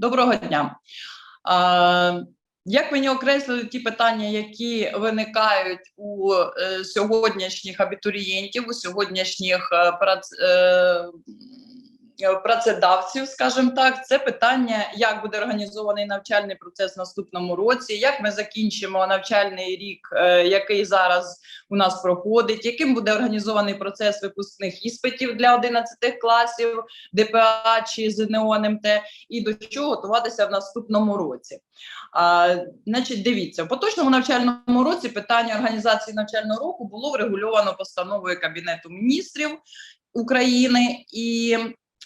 Доброго дня. Як мені окреслили ті питання, які виникають у е, сьогоднішніх абітурієнтів, у сьогоднішніх е, е, працедавців, скажімо так, це питання, як буде організований навчальний процес в наступному році, як ми закінчимо навчальний рік, е, який зараз у нас проходить, яким буде організований процес випускних іспитів для 11 класів, ДПА чи ЗНО НМТ, і до чого готуватися в наступному році. А, значить, дивіться, в поточному навчальному році питання організації навчального року було врегульовано постановою Кабінету міністрів України і.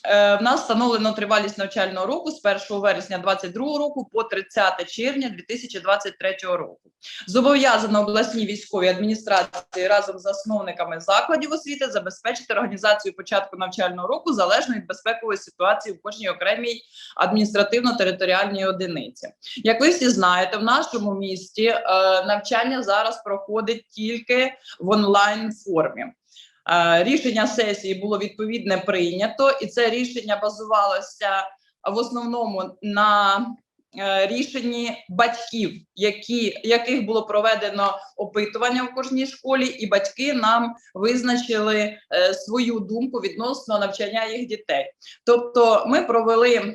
Е, В нас встановлено тривалість навчального року з 1 вересня 2022 року по 30 червня 2023 року. Зобов'язано обласній військовій адміністрації разом з засновниками закладів освіти забезпечити організацію початку навчального року залежно від безпекової ситуації в кожній окремій адміністративно-територіальній одиниці. Як ви всі знаєте, в нашому місті е, навчання зараз проходить тільки в онлайн формі. Е, рішення сесії було відповідне прийнято, і це рішення базувалося в основному на е, рішенні батьків, які, яких було проведено опитування в кожній школі, і батьки нам визначили е, свою думку відносно навчання їх дітей. Тобто, ми провели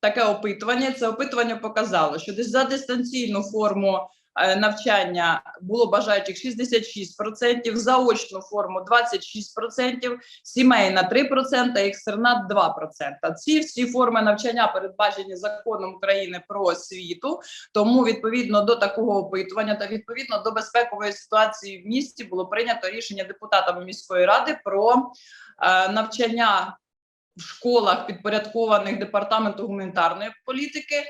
таке опитування. Це опитування показало, що за дистанційну форму навчання було бажаючих 66%, заочну форму 26%, сімейна 3%, екстернат 2%. Ці всі форми навчання передбачені законом України про освіту. Тому відповідно до такого опитування та відповідно до безпекової ситуації в місті було прийнято рішення депутатами міської ради про е, навчання в школах, підпорядкованих департаменту гуманітарної політики,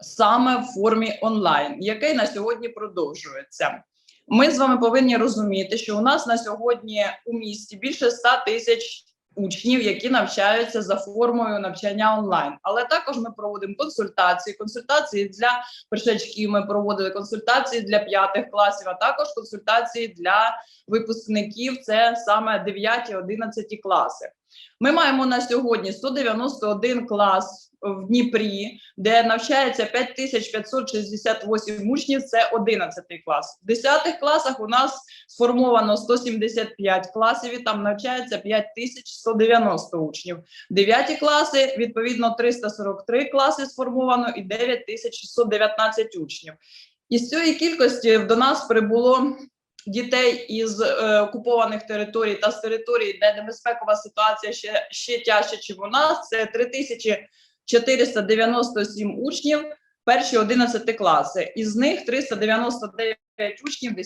саме в формі онлайн, який на сьогодні продовжується. Ми з вами повинні розуміти, що у нас на сьогодні у місті більше 100 тисяч учнів, які навчаються за формою навчання онлайн. Але також ми проводимо консультації, консультації для першачків. Ми проводили консультації для п'ятих класів, а також консультації для випускників. Це саме 9-11 класи. Ми маємо на сьогодні 191 клас в Дніпрі, де навчається 5568 учнів. Це 11 клас. В 10 класах у нас сформовано 175 класів. і Там навчається 5190 учнів. 9 класи відповідно 343 класи сформовано і 9619 учнів. Із цієї кількості до нас прибуло дітей із е, окупованих територій та з територій, де небезпекова ситуація ще, ще тяжче, ніж у нас. Це 3497 учнів, перші 11 класи. Із них 399 учнів 10-11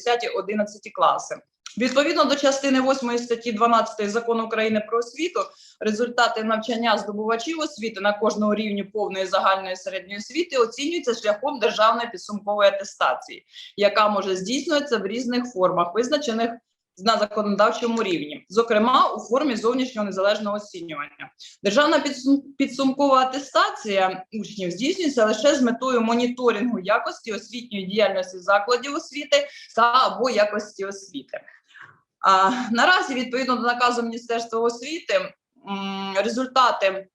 класи. Відповідно до частини 8 статті 12 закону України про освіту, результати навчання здобувачів освіти на кожному рівні повної загальної середньої освіти оцінюються шляхом державної підсумкової атестації, яка може здійснюватися в різних формах, визначених на законодавчому рівні, зокрема у формі зовнішнього незалежного оцінювання. Державна підсумкова атестація учнів здійснюється лише з метою моніторингу якості освітньої діяльності закладів освіти та або якості освіти. Наразі, відповідно до наказу Міністерства освіти, результати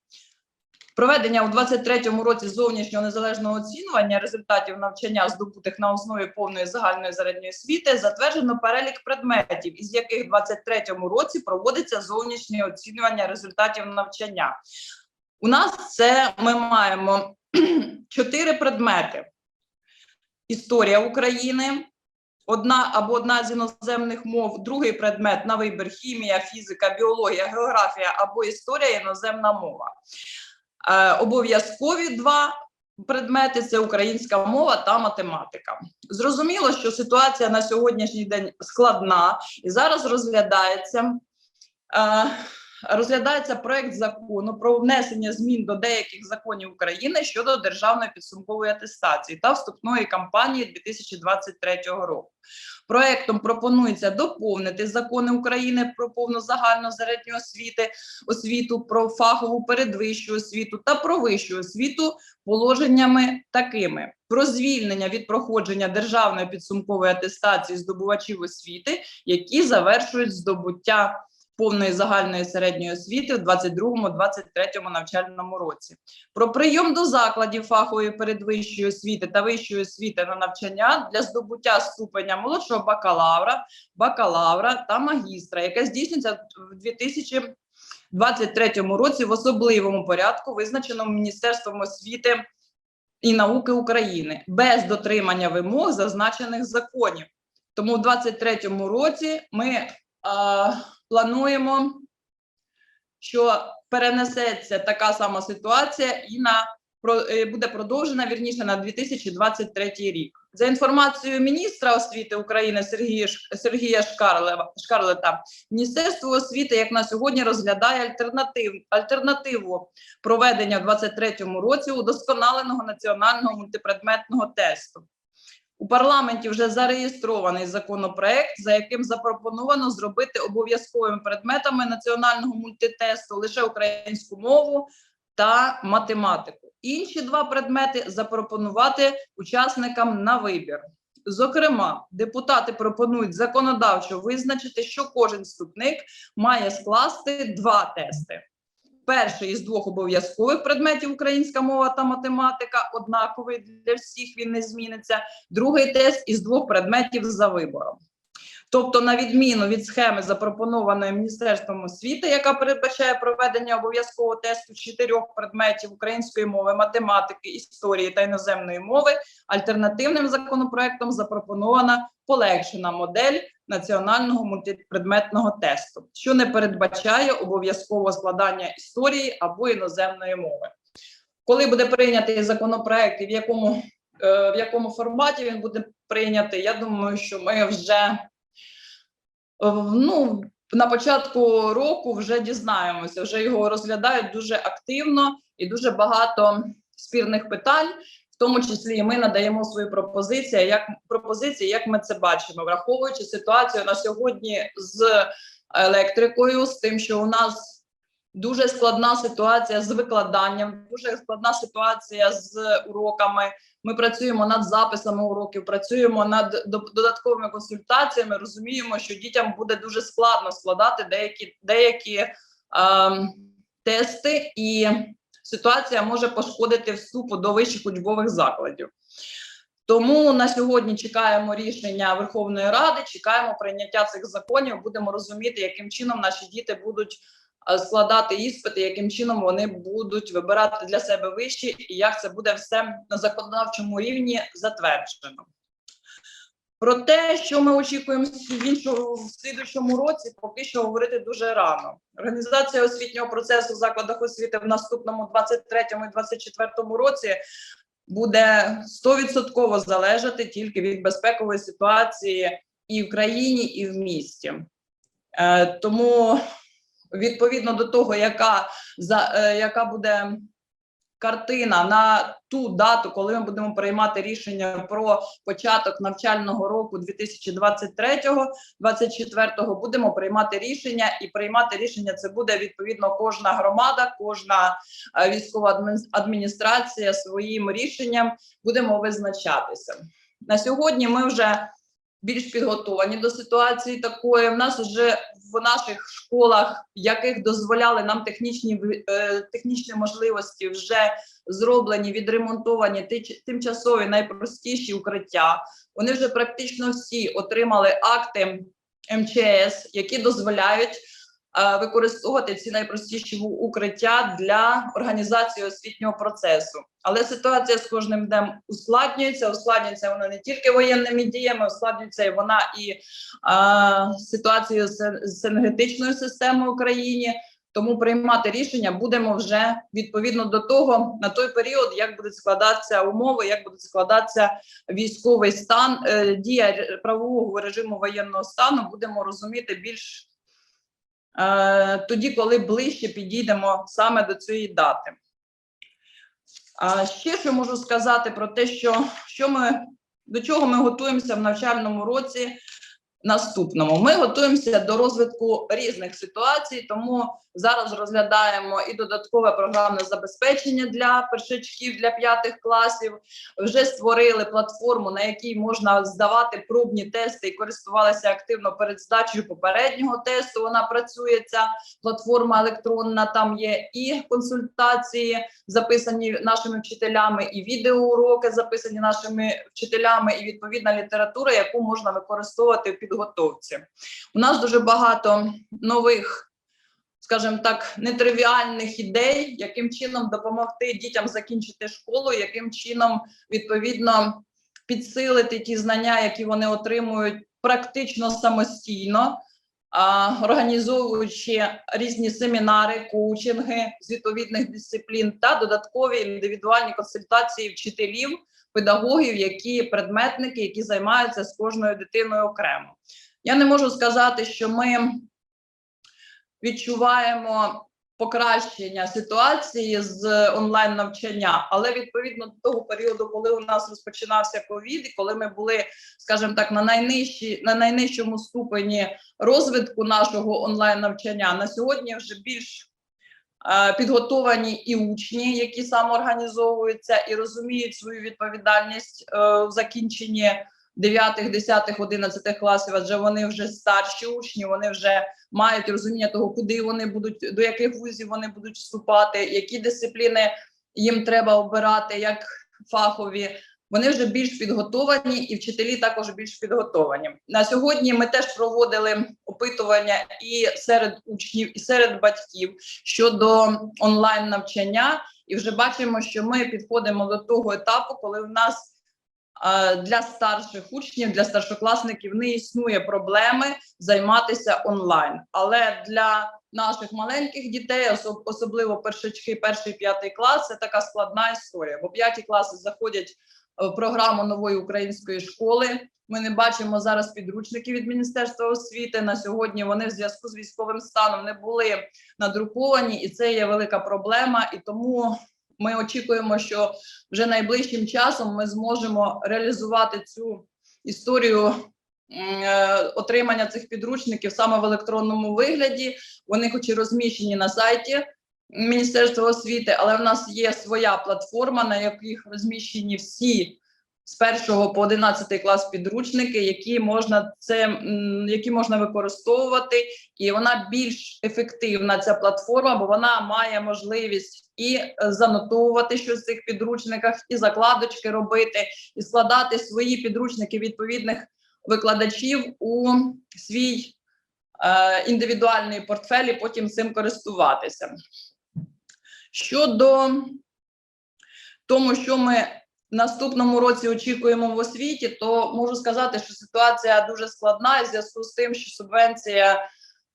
проведення у 2023 році зовнішнього незалежного оцінювання результатів навчання, здобутих на основі повної загальної середньої освіти, затверджено перелік предметів, із яких у 2023 році проводиться зовнішнє оцінювання результатів навчання. У нас це ми маємо чотири предмети: історія України. Одна або одна з іноземних мов, другий предмет на вибір хімія, фізика, біологія, географія або історія, іноземна мова. Е, обов'язкові два предмети це українська мова та математика. Зрозуміло, що ситуація на сьогоднішній день складна і зараз розглядається. Е, Розглядається проект закону про внесення змін до деяких законів України щодо державної підсумкової атестації та вступної кампанії 2023 року. Проектом пропонується доповнити закони України про повну загальну середню освіти, освіту, про фахову передвищу освіту та про вищу освіту положеннями такими: про звільнення від проходження державної підсумкової атестації здобувачів освіти, які завершують здобуття повної загальної середньої освіти в 22-23 навчальному році. Про прийом до закладів фахової передвищої освіти та вищої освіти на навчання для здобуття ступеня молодшого бакалавра, бакалавра та магістра, яке здійснюється в 2023 році в особливому порядку, визначеному Міністерством освіти і науки України, без дотримання вимог зазначених законів. Тому в 2023 році ми плануємо, що перенесеться така сама ситуація і на е, буде продовжена вірніше на 2023 рік. За інформацією міністра освіти України Сергія Сергія Шкарлева Шкарлета, Міністерство освіти як на сьогодні розглядає альтернатив альтернативу проведення в 2023 році удосконаленого національного мультипредметного тесту. У парламенті вже зареєстрований законопроект, за яким запропоновано зробити обов'язковими предметами національного мультитесту лише українську мову та математику. Інші два предмети запропонувати учасникам на вибір. Зокрема, депутати пропонують законодавчо визначити, що кожен вступник має скласти два тести. Перший із двох обов'язкових предметів українська мова та математика однаковий для всіх, він не зміниться. Другий тест із двох предметів за вибором. Тобто, на відміну від схеми, запропонованої Міністерством освіти, яка передбачає проведення обов'язкового тесту чотирьох предметів української мови, математики, історії та іноземної мови, альтернативним законопроектом запропонована полегшена модель національного мультипредметного тесту, що не передбачає обов'язкового складання історії або іноземної мови. Коли буде прийнятий законопроект і в якому, е, в якому форматі він буде прийнятий, я думаю, що ми вже е, ну, на початку року вже дізнаємося, вже його розглядають дуже активно і дуже багато спірних питань. Тому числі і ми надаємо свої пропозиції, як пропозиції, як ми це бачимо, враховуючи ситуацію на сьогодні з електрикою, з тим, що у нас дуже складна ситуація з викладанням, дуже складна ситуація з уроками. Ми працюємо над записами уроків, працюємо над додатковими консультаціями. Розуміємо, що дітям буде дуже складно складати деякі деякі ем, тести і ситуація може пошкодити вступу до вищих учбових закладів. Тому на сьогодні чекаємо рішення Верховної Ради, чекаємо прийняття цих законів. Будемо розуміти, яким чином наші діти будуть е, складати іспити, яким чином вони будуть вибирати для себе вищі, і як це буде все на законодавчому рівні затверджено. Про те, що ми очікуємо в іншому в слідучому році, поки що говорити дуже рано. Організація освітнього процесу в закладах освіти в наступному 23 і 24 році буде 100% залежати тільки від безпекової ситуації і в країні, і в місті. Е, тому відповідно до того, яка за е, яка буде картина на ту дату, коли ми будемо приймати рішення про початок навчального року 2023-2024, будемо приймати рішення, і приймати рішення це буде відповідно кожна громада, кожна е, військова адмін- адміністрація своїм рішенням будемо визначатися. На сьогодні ми вже більш підготовані до ситуації такої. В нас вже в наших школах, яких дозволяли нам технічні е, технічні можливості, вже зроблені, відремонтовані ти- тимчасові найпростіші укриття. Вони вже практично всі отримали акти МЧС, які дозволяють використовувати ці найпростіші укриття для організації освітнього процесу. Але ситуація з кожним днем ускладнюється. Ускладнюється вона не тільки воєнними діями, ускладнюється вона і е, ситуацією з, енергетичною системою в Україні. Тому приймати рішення будемо вже відповідно до того на той період, як будуть складатися умови, як буде складатися військовий стан, е, дія правового режиму воєнного стану. Будемо розуміти більш е, тоді, коли ближче підійдемо саме до цієї дати. А ще що можу сказати про те, що, що ми до чого ми готуємося в навчальному році. Наступному. Ми готуємося до розвитку різних ситуацій, тому зараз розглядаємо і додаткове програмне забезпечення для першачків для п'ятих класів. Вже створили платформу, на якій можна здавати пробні тести і користувалися активно перед здачею попереднього тесту. Вона працює ця платформа електронна. Там є і консультації, записані нашими вчителями, і відеоуроки записані нашими вчителями, і відповідна література, яку можна використовувати в підготовці. У нас дуже багато нових. Скажімо так, нетривіальних ідей, яким чином допомогти дітям закінчити школу, яким чином відповідно підсилити ті знання, які вони отримують практично самостійно, організовуючи різні семінари, коучинги з відповідних дисциплін та додаткові індивідуальні консультації вчителів, педагогів, які предметники, які займаються з кожною дитиною окремо. Я не можу сказати, що ми відчуваємо покращення ситуації з онлайн навчання, але відповідно до того періоду, коли у нас розпочинався ковід, і коли ми були, скажімо так, на найнижчі на найнижчому ступені розвитку нашого онлайн навчання, на сьогодні вже більш підготовані і учні, які самоорганізовуються і розуміють свою відповідальність е, в закінченні 9, 10, 11 класів, адже вони вже старші учні, вони вже мають розуміння того, куди вони будуть, до яких вузів вони будуть вступати, які дисципліни їм треба обирати, як фахові. Вони вже більш підготовані, і вчителі також більш підготовані. На сьогодні ми теж проводили опитування і серед учнів, і серед батьків щодо онлайн навчання, і вже бачимо, що ми підходимо до того етапу, коли в нас для старших учнів, для старшокласників не існує проблеми займатися онлайн. Але для наших маленьких дітей, особ- особливо першачки, перший п'ятий клас, це така складна історія. Бо п'яті класи заходять в програму нової української школи. Ми не бачимо зараз підручників від Міністерства освіти. На сьогодні вони в зв'язку з військовим станом не були надруковані, і це є велика проблема. І тому ми очікуємо, що вже найближчим часом ми зможемо реалізувати цю історію е, отримання цих підручників саме в електронному вигляді. Вони, хоч і розміщені на сайті Міністерства освіти, але в нас є своя платформа, на яких розміщені всі з 1 по 11 клас підручники, які можна це які можна використовувати, і вона більш ефективна. Ця платформа, бо вона має можливість і е, занотовувати щось в цих підручниках, і закладочки робити, і складати свої підручники відповідних викладачів у свій е, індивідуальний портфель і потім цим користуватися. Щодо тому, що ми наступному році очікуємо в освіті, то можу сказати, що ситуація дуже складна в зв'язку з тим, що субвенція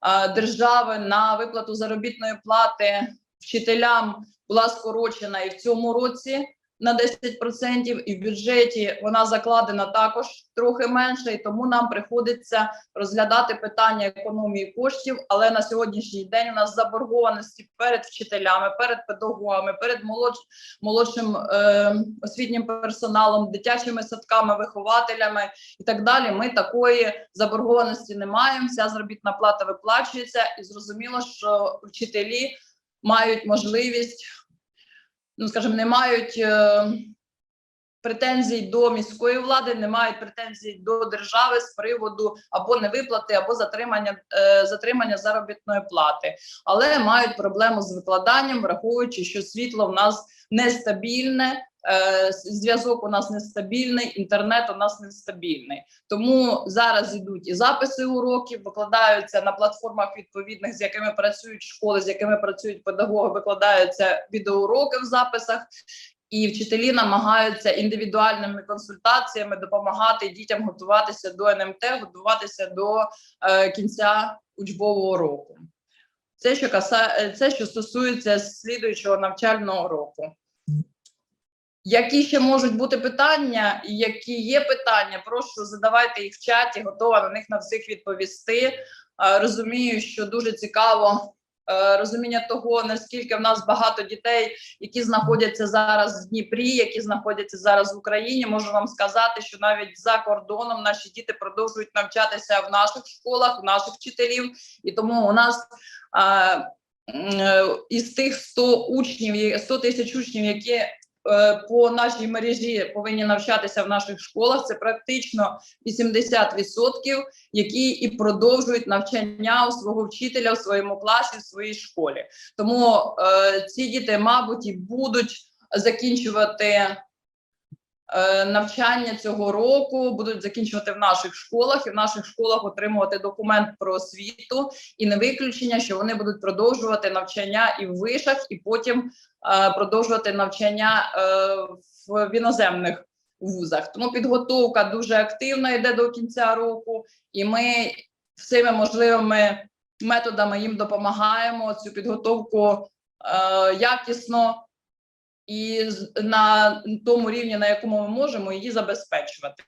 е, держави на виплату заробітної плати вчителям була скорочена і в цьому році на 10%, і в бюджеті вона закладена також трохи менше, і тому нам приходиться розглядати питання економії коштів. Але на сьогоднішній день у нас заборгованості перед вчителями, перед педагогами, перед молодш, молодшим е, освітнім персоналом, дитячими садками, вихователями і так далі. Ми такої заборгованості не маємо. Вся заробітна плата виплачується, і зрозуміло, що вчителі мають можливість, ну скажімо, не мають. Е, Претензій до міської влади не мають претензій до держави з приводу або невиплати, або затримання е, затримання заробітної плати, але мають проблему з викладанням, враховуючи, що світло в нас нестабільне, зв'язок у нас нестабільний, інтернет у нас нестабільний. Тому зараз ідуть і записи уроків, викладаються на платформах відповідних, з якими працюють школи, з якими працюють педагоги, викладаються відеоуроки в записах. І вчителі намагаються індивідуальними консультаціями допомагати дітям готуватися до НМТ, готуватися до е, кінця учбового року. Це що каса... це, що стосується слідуючого навчального року. Які ще можуть бути питання, які є питання, прошу задавайте їх в чаті, готова на них на всіх відповісти. Е, Розумію, що дуже цікаво е, розуміння того, наскільки в нас багато дітей, які знаходяться зараз в Дніпрі, які знаходяться зараз в Україні. Можу вам сказати, що навіть за кордоном наші діти продовжують навчатися в наших школах, в наших вчителів, і тому у нас. е, Із тих 100 учнів, є- 100 тисяч учнів, які по нашій мережі повинні навчатися в наших школах, це практично 80%, які і продовжують навчання у свого вчителя в своєму класі, в своїй школі. Тому е, ці діти, мабуть, і будуть закінчувати е, навчання цього року, будуть закінчувати в наших школах і в наших школах отримувати документ про освіту, і не виключення, що вони будуть продовжувати навчання і в вишах, і потім е, продовжувати навчання е, в, іноземних вузах. Тому підготовка дуже активна йде до кінця року, і ми всіми можливими методами їм допомагаємо цю підготовку е, якісно і на тому рівні, на якому ми можемо її забезпечувати.